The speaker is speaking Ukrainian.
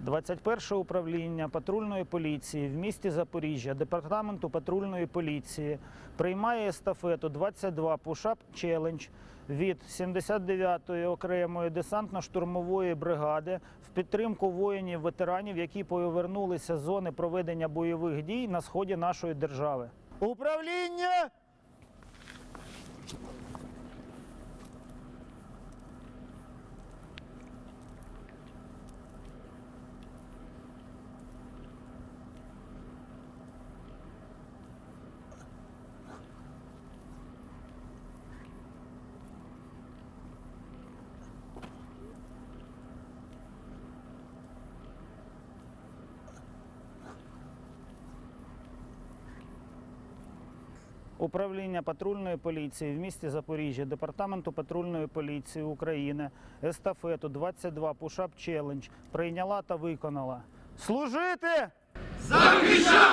21 управління патрульної поліції в місті Запоріжжя, департаменту патрульної поліції приймає естафету 22 Push-Up Challenge від 79-ї окремої десантно-штурмової бригади в підтримку воїнів-ветеранів, які повернулися з зони проведення бойових дій на сході нашої держави. Управління! Управління патрульної поліції в місті Запоріжжя, департаменту патрульної поліції України, естафету 22 Пушап Челендж прийняла та виконала. Служити! Захищати!